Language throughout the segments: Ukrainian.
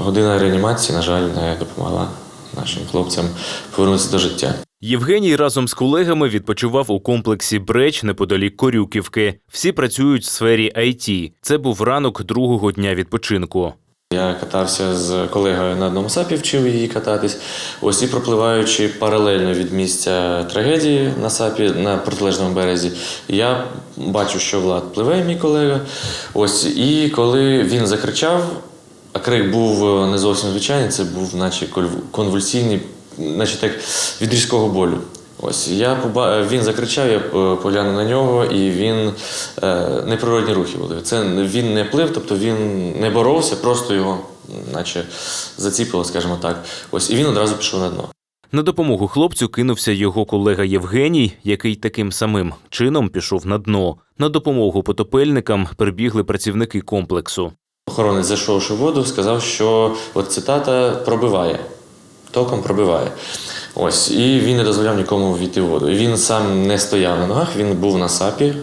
Година реанімації, на жаль, не допомогла нашим хлопцям повернутися до життя. Євгеній разом з колегами відпочивав у комплексі Бреч неподалік Корюківки. Всі працюють в сфері IT. Це був ранок другого дня відпочинку. Я катався з колегою на одному сапі, вчив її кататись. Ось і пропливаючи паралельно від місця трагедії на сапі на протилежному березі, я бачу, що Влад пливе, мій колега. Ось і коли він закричав, а крик був е, не зовсім звичайний, це був, наче конвульсійний, наче так від різкого болю. Ось я поба... він закричав, я е, поглянув на нього, і він е, неприродні рухи були. Це він не плив, тобто він не боровся, просто його, наче заціпило, скажімо так. Ось і він одразу пішов на дно. На допомогу хлопцю кинувся його колега Євгеній, який таким самим чином пішов на дно. На допомогу потопельникам прибігли працівники комплексу. Охоронець, зайшовши в воду, сказав, що от цитата пробиває, током пробиває. Ось, і він не дозволяв нікому війти в воду. І він сам не стояв на ногах, він був на сапі,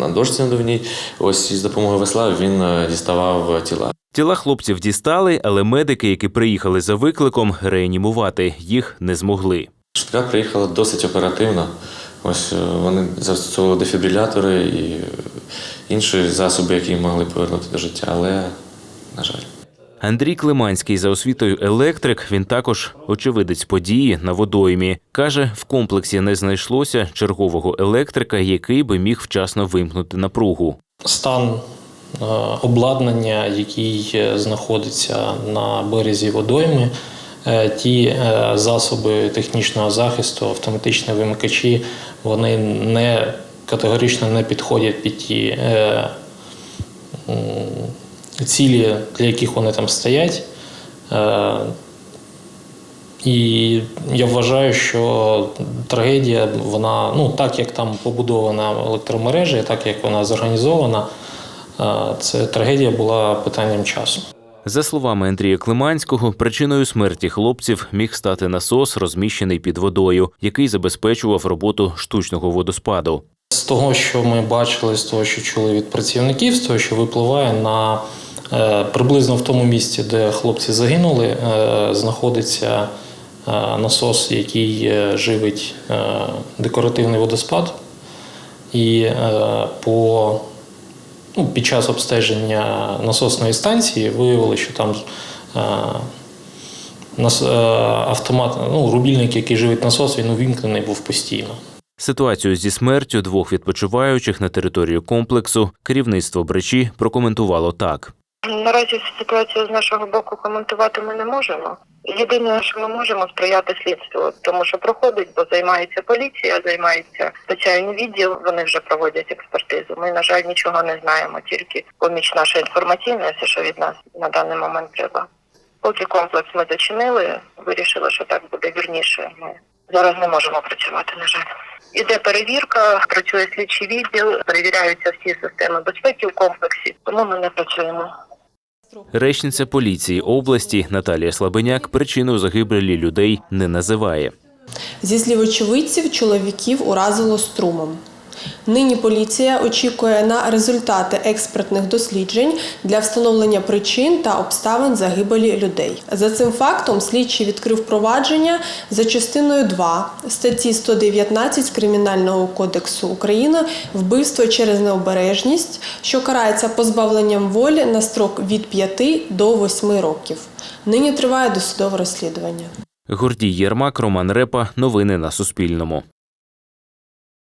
на дошці надувній. Ось і з допомогою весла він е, діставав тіла. Тіла хлопців дістали, але медики, які приїхали за викликом, реанімувати їх не змогли. Швидка приїхала досить оперативно. Ось е, вони застосовували дефібрилятори і е, інші засоби, які могли повернути до життя, але, на жаль. Андрій Климанський за освітою електрик. Він також очевидець події на водоймі. каже, в комплексі не знайшлося чергового електрика, який би міг вчасно вимкнути напругу. стан е, обладнання, який е, знаходиться на березі водойми, е, ті засоби технічного захисту, автоматичні вимикачі, вони не категорично не підходять під ті е, цілі, для яких вони там стоять. Е, І я вважаю, що трагедія, вона, ну так як там побудована електромережа, і так як вона зорганізована, е, це трагедія була питанням часу. За словами Андрія Климанського, причиною смерті хлопців міг стати насос, розміщений під водою, який забезпечував роботу штучного водоспаду. З того, що ми бачили, з того, що чули від працівників, з того, що випливає на е, приблизно в тому місці, де хлопці загинули, е, знаходиться е, насос, який живить декоративний водоспад. І по, ну, під час обстеження насосної станції виявили, що там автомат, ну, рубільник, який живить насос, він увімкнений був постійно. Ситуацію зі смертю двох відпочиваючих на території комплексу керівництво бречі прокоментувало так. Наразі ситуацію з нашого боку коментувати ми не можемо. Єдине, що ми можемо сприяти слідству, тому що проходить, бо займається поліція, займається спеціальний відділ. Вони вже проводять експертизу. Ми, на жаль, нічого не знаємо, тільки поміч наша інформаційна, все, що від нас на даний момент треба. Поки комплекс ми зачинили, вирішили, що так буде вірніше. Ми зараз не можемо працювати, на жаль. Іде перевірка, працює слідчий відділ, перевіряються всі системи безпеки в комплексі, тому ми не працюємо. Речниця поліції області Наталія Слабеняк причину загибелі людей не називає. Зі слів очевидців, чоловіків уразило струмом. Нині поліція очікує на результати експертних досліджень для встановлення причин та обставин загибелі людей. За цим фактом слідчий відкрив провадження за частиною 2 статті 119 Кримінального кодексу України вбивство через необережність, що карається позбавленням волі на строк від 5 до 8 років. Нині триває досудове розслідування. Гордій Єрмак, Роман Репа. Новини на Суспільному.